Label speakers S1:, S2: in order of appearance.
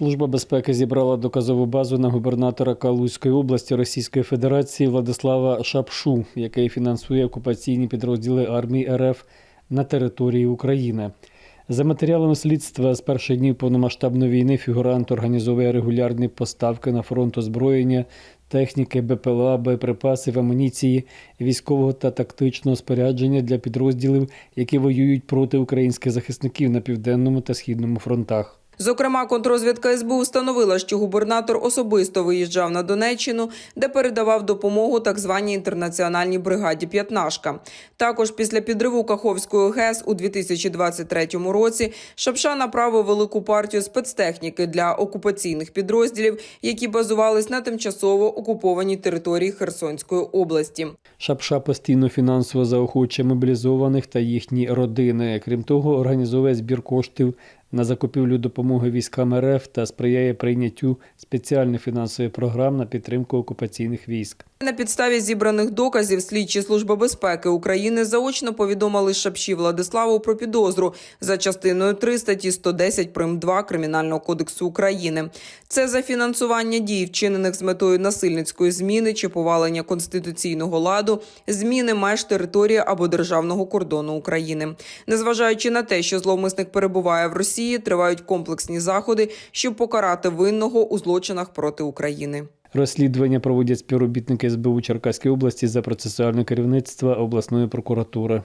S1: Служба безпеки зібрала доказову базу на губернатора Калузької області Російської Федерації Владислава Шапшу, який фінансує окупаційні підрозділи армії РФ на території України. За матеріалами слідства, з перших днів повномасштабної війни фігурант організовує регулярні поставки на фронт озброєння, техніки, БПЛА, боєприпасів, амуніції, військового та тактичного спорядження для підрозділів, які воюють проти українських захисників на південному та східному фронтах.
S2: Зокрема, контрозвідка СБУ встановила, що губернатор особисто виїжджав на Донеччину, де передавав допомогу так званій інтернаціональній бригаді «П'ятнашка». Також після підриву Каховської ГЕС у 2023 році Шапша направив велику партію спецтехніки для окупаційних підрозділів, які базувались на тимчасово окупованій території Херсонської області.
S1: Шапша постійно фінансово заохочує мобілізованих та їхні родини. Крім того, організовує збір коштів на закупівлю допомоги військам РФ та сприяє прийняттю спеціальних фінансових програм на підтримку окупаційних військ.
S2: На підставі зібраних доказів слідчі служба безпеки України заочно повідомили Шапші Владиславу про підозру за частиною 3 статті 110 прим. 2 Кримінального кодексу України. Це за фінансування дій, вчинених з метою насильницької зміни чи повалення конституційного ладу, зміни меж території або державного кордону України. Незважаючи на те, що зловмисник перебуває в Росії, тривають комплексні заходи, щоб покарати винного у злочинах проти України.
S1: Розслідування проводять співробітники СБУ Черкаської області за процесуальне керівництво обласної прокуратури.